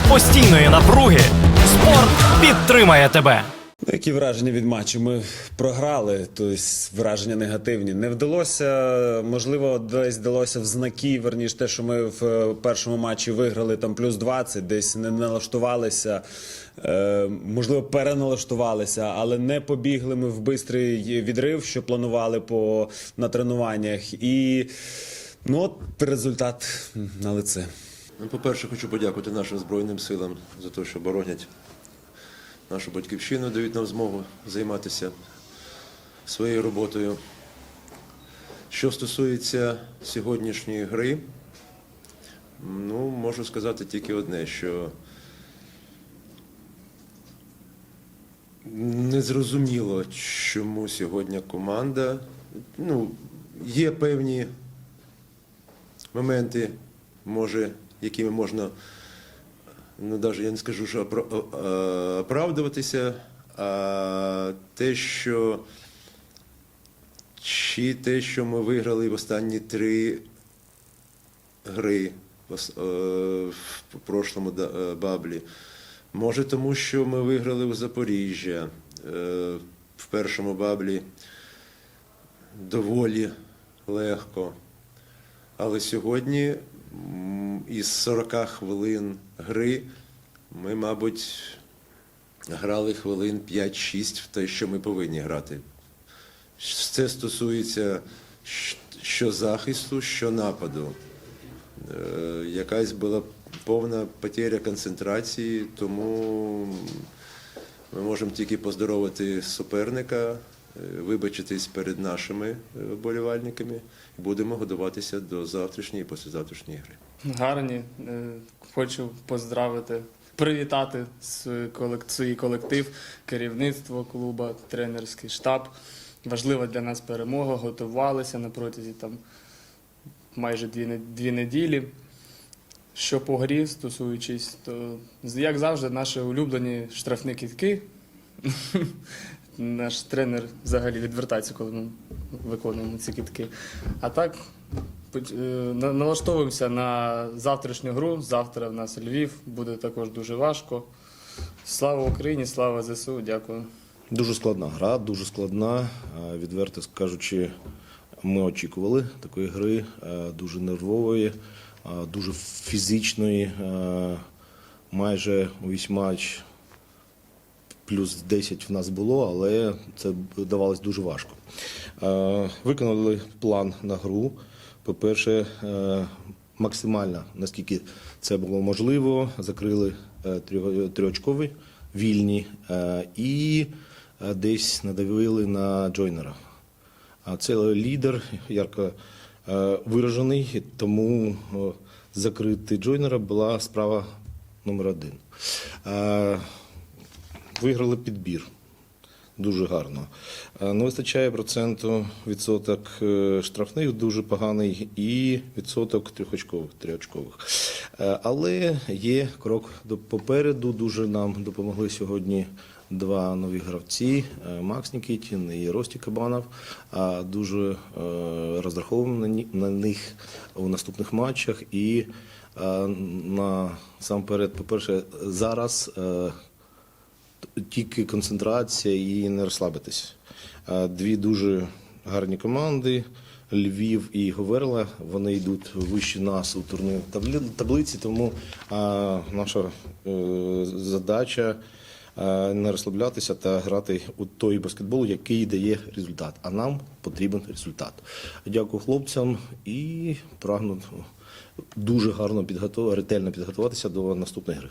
серед постійної напруги спорт підтримає тебе. Ну, Які враження від матчу? Ми програли, тобто враження негативні. Не вдалося, можливо, десь вдалося в знаки, верніше те, що ми в е, першому матчі виграли там плюс 20, десь не налаштувалися, е, можливо, переналаштувалися, але не побігли ми в бистрий відрив, що планували по на тренуваннях. І ну от результат на лице. Ну, по-перше, хочу подякувати нашим Збройним силам за те, що боронять нашу батьківщину, дають нам змогу займатися своєю роботою. Що стосується сьогоднішньої гри, ну, можу сказати тільки одне, що незрозуміло, чому сьогодні команда. Ну, є певні моменти, може, якими можна, ну навіть я не скажу, що оправдуватися, а те, що чи те, що ми виграли в останні три гри в прошлому е, баблі. Може, тому що ми виграли у Запоріжжя е, в першому баблі доволі легко. Але сьогодні із 40 хвилин гри ми, мабуть, грали хвилин 5-6 в те, що ми повинні грати. Це стосується що захисту, що нападу. Е, Якась була повна потеря концентрації, тому ми можемо тільки поздоровити суперника, вибачитись перед нашими е, вболівальниками будемо готуватися до завтрашньої і післязавтрашньої гри. Гарні. Е, Хочу поздравити, привітати свій колектив, керівництво клуба, тренерський штаб. Важлива для нас перемога. Готувалися на протязі там майже дві, дві неділі. Що по грі стосуючись, то як завжди, наші улюблені штрафні кітки. Наш тренер взагалі відвертається, коли ми виконуємо ці кітки. А так е, на- Налаштовуємося на завтрашню гру. Завтра в нас Львів, буде також дуже важко. Слава Україні, слава ЗСУ, дякую. Дуже складна гра, дуже складна. Е, Відверто кажучи, ми очікували такої гри, е, дуже нервової, дуже фізичної. Майже увесь матч плюс 10 в нас було, але це давалось дуже важко. Е, Виконали план на гру. По-перше, е, максимально, наскільки це було можливо, закрили е, трьох- трьохочкові вільні і десь надавили на Джойнера. Це лідер, ярко виражений, тому закрити Джойнера була справа номер один. Виграли підбір. Дуже гарно. Е, Не вистачає проценту відсоток е, штрафних дуже поганий і відсоток трьохочкових, трьохочкових. Е, Але є крок попереду. Дуже нам допомогли сьогодні два нові гравці: Макс Нікітін і Рості Кабанов. А Дуже розраховуємо на них у наступних матчах. І насамперед, по-перше, зараз. Тільки концентрація і не розслабитись. Дві дуже гарні команди. Львів і Говерла, вони йдуть вище нас у турнірній таблиці, тому наша е, задача е, не розслаблятися та грати у той баскетбол, який дає результат. А нам потрібен результат. Дякую хлопцям і прагну дуже гарно підготувати, ретельно підготуватися до наступної гри.